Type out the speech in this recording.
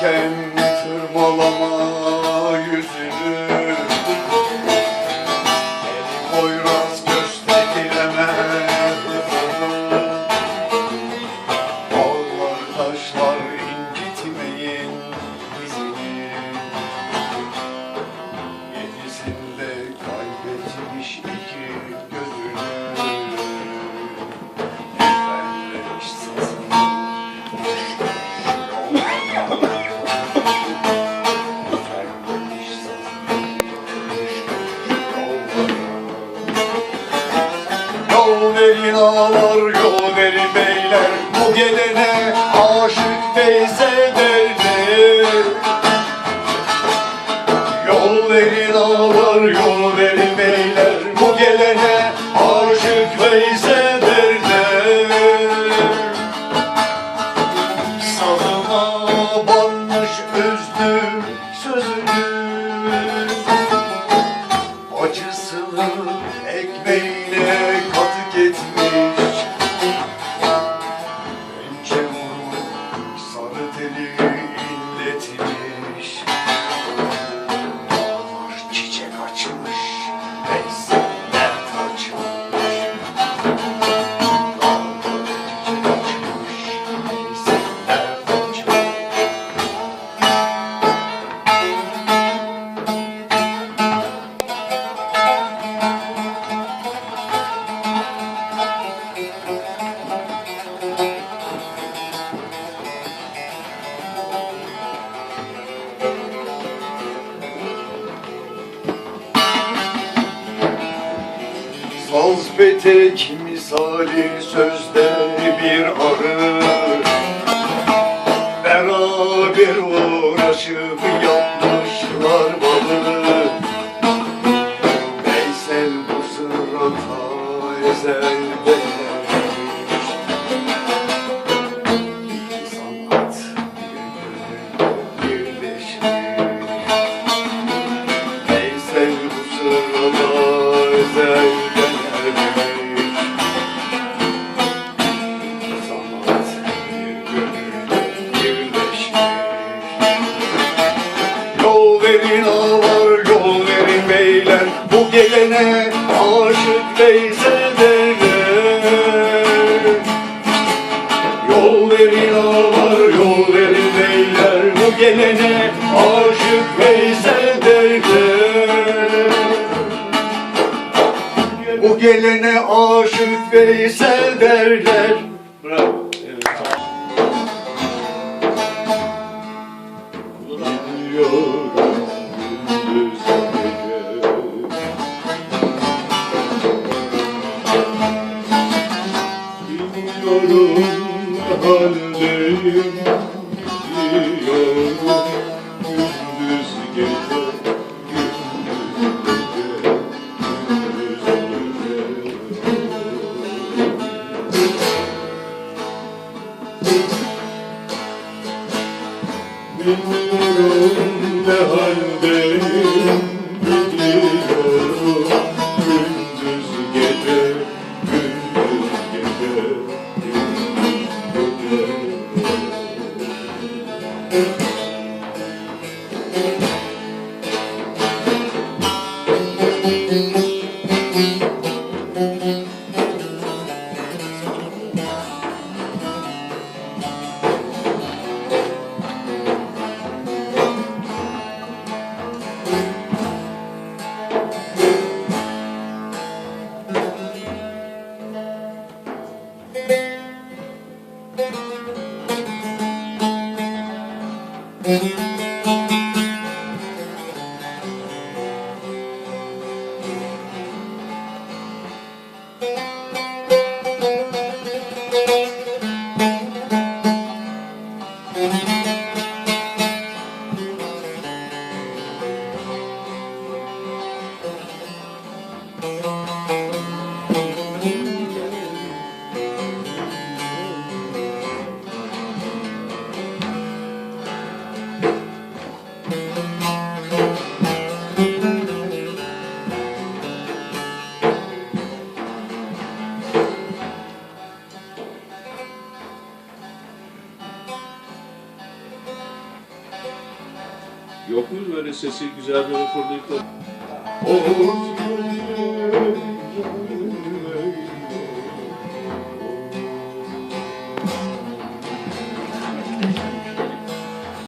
Köyüm kürm verin ağlar yol verin beyler Bu gelene aşık Veysel derler. Yol verin ağlar yol verin beyler Bu gelene aşık Veysel derler. Salıma banmış üzdü sözünü Saz petek misali sözde bir arı. Beraber uğraşıp yapmışlar verin ağlar yol verin beyler. Bu gelene aşık Veysel derler. Yol verin ağlar yol verin beyler. Bu gelene aşık Veysel derler. Bu gelene aşık Veysel derler. Bravo. Thank you. Música Yok mu böyle sesi güzel böyle fırlayıp da... Oğuz